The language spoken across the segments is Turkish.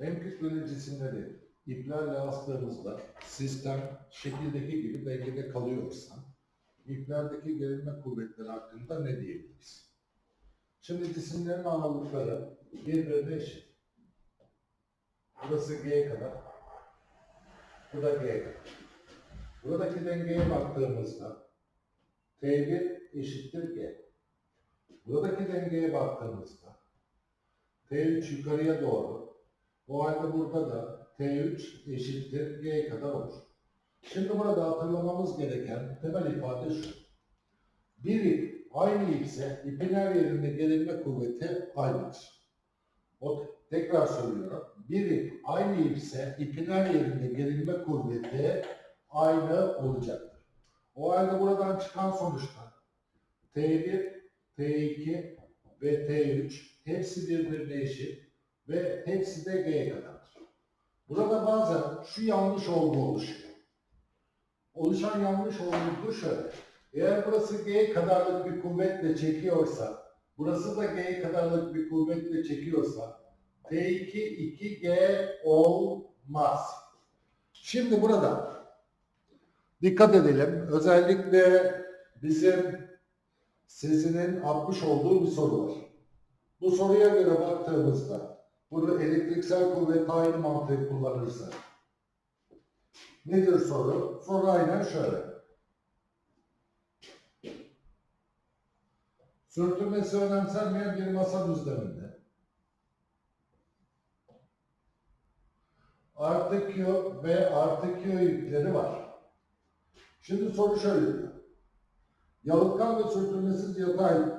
En kütleli cisimleri iplerle astığımızda sistem şekildeki gibi dengede kalıyorsa iplerdeki gerilme kuvvetleri hakkında ne diyebiliriz? Şimdi cisimlerin ağırlıkları birbirine eşit. Burası G kadar. Bu da G kadar. Buradaki dengeye baktığımızda T1 eşittir G. Buradaki dengeye baktığımızda T3 yukarıya doğru. O halde burada da T3 eşittir G kadar olur. Şimdi burada hatırlamamız gereken temel ifade şu. Bir ip aynı ipse ipin her yerinde gerilme kuvveti aynıdır. O tekrar söylüyorum. Bir ip aynı ipse ipin her yerinde gerilme kuvveti aynı olacaktır. O halde buradan çıkan sonuçta T1, T2 ve T3 hepsi birbirine eşit ve hepsi de G kadardır. Burada bazen şu yanlış olgu oluşuyor. Oluşan yanlış olgu şöyle. Eğer burası G kadarlık bir kuvvetle çekiyorsa, burası da G kadarlık bir kuvvetle çekiyorsa T2 2G olmaz. Şimdi burada dikkat edelim. Özellikle bizim sesinin atmış olduğu bir soru var. Bu soruya göre baktığımızda burada elektriksel kuvvet aynı mantığı kullanırsa nedir soru? Soru aynen şöyle. Sürtünmesi önemsenmeyen bir masa düzleminde artı Q ve artı Q yükleri var. Şimdi soru şöyle diyor. Yalıtkan ve sürtünmesiz yatay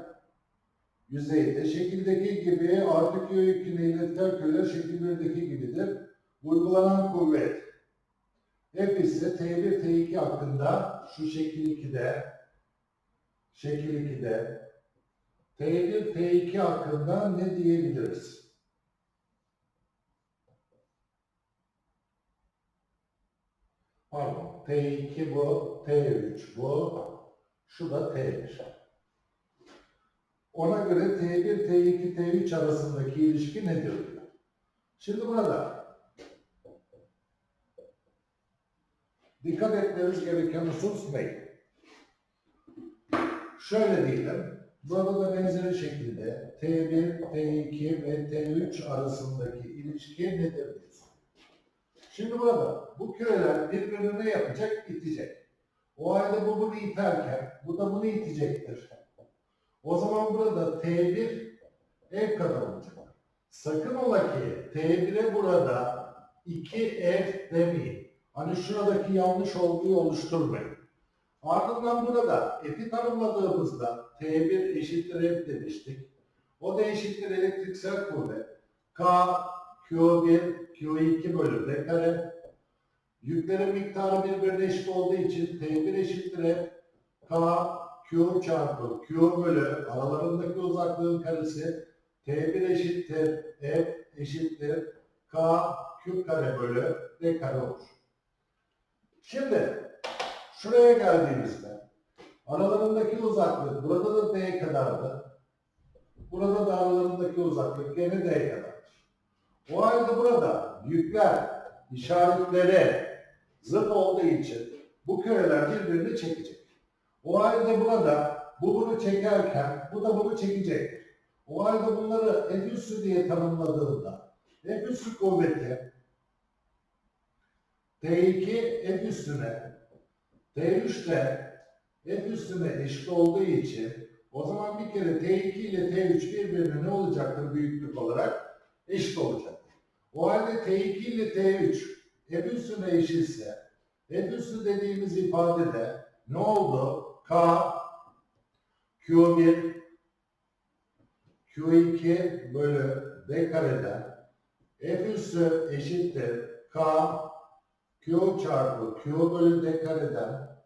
yüzeyde şekildeki gibi artı Q yüküne iletken küller şekil 1'deki gibidir. Uygulanan kuvvet F ise T1 T2 hakkında şu şekil 2'de şekil 2'de T1 T2 hakkında ne diyebiliriz? Pardon. T2 bu, T3 bu, şu da T1. Ona göre T1, T2, T3 arasındaki ilişki nedir diyor. Şimdi burada dikkat etmemiz gereken husus ne? Şöyle diyelim. Burada da benzeri şekilde T1, T2 ve T3 arasındaki ilişki nedir. Şimdi burada bu küreler birbirini ne yapacak? İtecek. O halde bu bunu iterken bu da bunu itecektir. O zaman burada T1 F kadar olacak. Sakın ola ki T1'e burada 2F demeyin. Hani şuradaki yanlış olguyu oluşturmayın. Ardından burada F'i tanımladığımızda T1 eşittir F demiştik. O da eşittir elektriksel kuvvet. K Q1 Q2 bölü D kare. Yüklerin miktarı birbirine eşit olduğu için T1 eşittir F. K Q çarpı Q bölü aralarındaki uzaklığın karesi T1 eşittir F eşittir K Q kare bölü D kare olur. Şimdi şuraya geldiğimizde aralarındaki uzaklık burada da D kadardı. Burada da aralarındaki uzaklık gene D kadardır. O halde burada yükler işaretleri zıt olduğu için bu küreler birbirini çekecek. O halde burada bu bunu çekerken bu da bunu çekecektir. O halde bunları F üssü diye tanımladığında F üssü kuvveti T2 F üstüne T3 de üstüne eşit olduğu için o zaman bir kere T2 ile T3 birbirine ne olacaktır büyüklük olarak? Eşit olacaktır. O halde T2 ile T3 F üstüne eşitse F üstü dediğimiz ifadede ne oldu? K Q1 Q2 bölü D kareden F üssü eşittir K Q çarpı Q bölü D kareden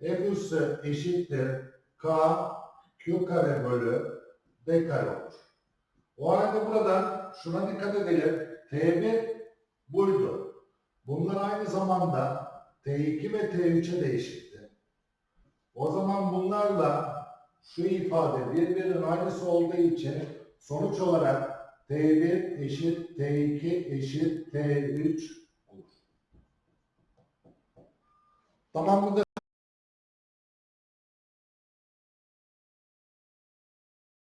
F üssü eşittir K Q kare bölü D kare olur. O halde buradan şuna dikkat edelim. T1 buydu. Bunlar aynı zamanda T2 ve T3'e de eşitti. O zaman bunlarla şu ifade birbirinin aynısı olduğu için sonuç olarak T1 eşit T2 eşit T3 olur. Tamam mıdır?